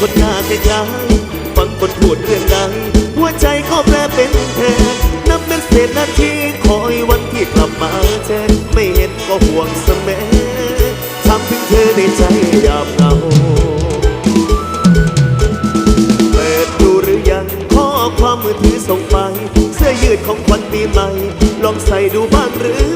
คนหน้าคล้ายๆฟังคนพูดเรื่องใดหัวใจก็แปลเป็นเธอนับเป็นเศษนาทีคอยวันที่กลับมาเจอไม่เห็นก็ห่วงเสมอทำถึงเธอในใจยามเหงาเปิดดูหรือยังข้อความมือถือส่งไป เสื้อยืดของขวัญปีใหม่ ลองใส่ดูบ้างหรือ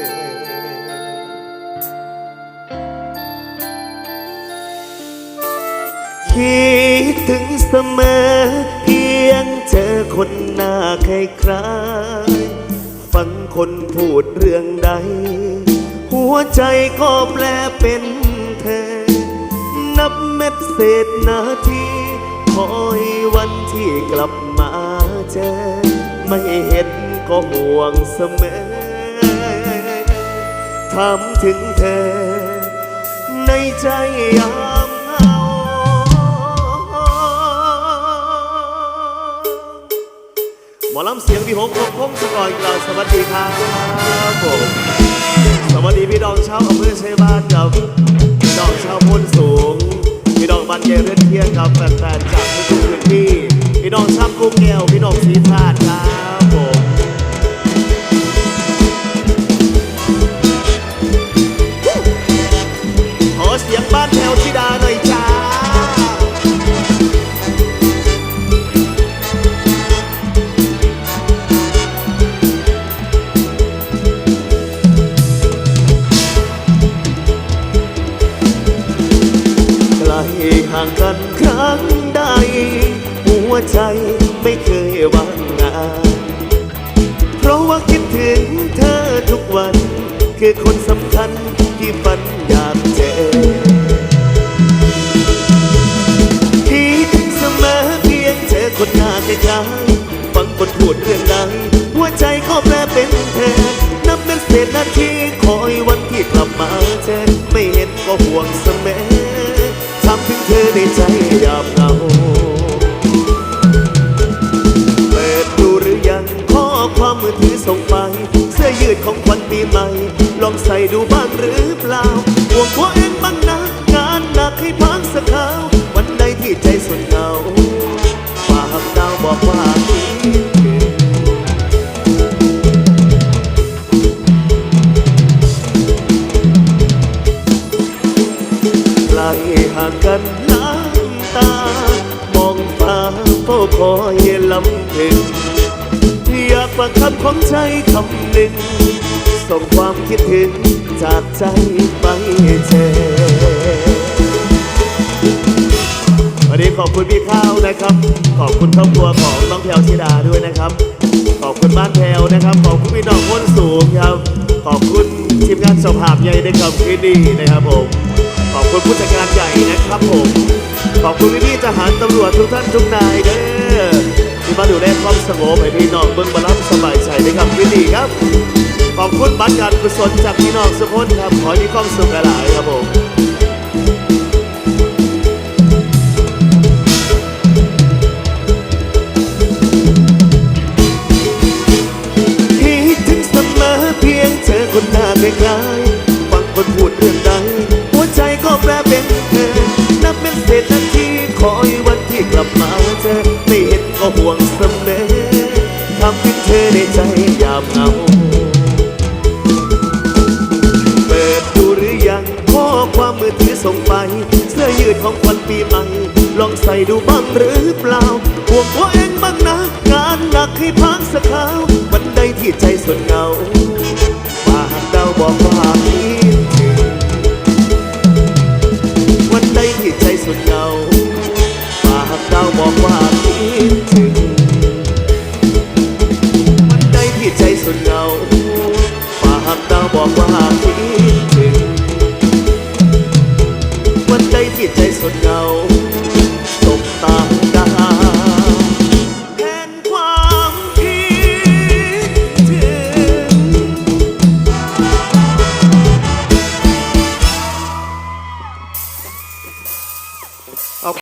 ถึงเสมอ เพียงเจอคนหน้าคล้ายๆฟังคนพูดเรื่องใด หัวใจก็แปลเป็นเธอ นับเม็ดเศษนาทีคอยวันที่กลับมาเจอ ไม่เห็นก็ห่วงเสมอถามถึงเธอ ในใจยาม หมอลำเสียงพี่หงคงคงสกอยกล่าวสวัสดีครับผมสวัสดีพี่ดองชาวอำเภอชัยบ้านกับพี่น้องชาวพุนสูง พี่ดองบ้านเกเรนเทียนกับแฟนๆจากทุกพื้นที่ พี่ดองชาวกุ้งแก้วพี่ดองสีธาตุครับ ห่างกันครั้งใด หัวใจไม่เคยหวังงาน เพราะว่าคิดถึงเธอทุกวัน คือคนสำคัญที่ฝันอยากเจอคิดเสมอเพียงเจอคนหน้าคล้ายๆฟังคนพูดเรื่องใดหัวใจก็แปลเป็นเธอนับเป็นเศษนาทีคอยวันที่กลับมาเจอไม่เห็นก็ห่วงเสมอ อในใจยามเหงาเปิดดูหรือยังข้อความมือถือส่งไป เสื้อยืดของขวัญปีใหม่ ลองใส่ดูบ้างหรือเปล่าห่วงหัว มาเฝ้าคอยลำพึงอยากฟังคำของใจคำหนึ่งส่งความคิดถึงจากใจไปเจอวันนี้ขอบคุณพี่ข้าวนะครับ ขอบคุณครอบครัวของน้องแพลวธิดาด้วยนะครับ ขอบคุณบ้านแพลวนะครับ ขอบคุณพี่น้องคนสูงครับ ขอบคุณทีมงานสภาพใหญ่ในคำคืนดีนะครับผม ขอบคุณผู้จัดการใหญ่นะครับผม ขอบคุณพี่ๆทหารตำรวจทุกท่านทุกนายเด้อที่มาดูแลความสงบให้พี่น้องเบิ่งบารับสบายใจในคำคืนดีครับ ขอบคุณบัตรการกุศลจากพี่น้องสุพนครับขอให้มีความสุขหลายๆครับผมคิดถึงเสมอเพียงเจอคนหน้าคล้ เจอไม่เห็นก็ห่วงเสมอทำให้เธอในใจยามเหงาเปิดดูหรือยังข้อความมือถือส่งไป เสื้อยืดของวัญปีใหม่ลองใส่ดูบ้างหรือเปล่าห่วงตัวเองบ้างนะ งานหนักให้พักสักคราววันใดที่ใจสดเหงาฝากดาวบอกว่าคิดถึงวันใดที่ใจสดเหงา ฝาก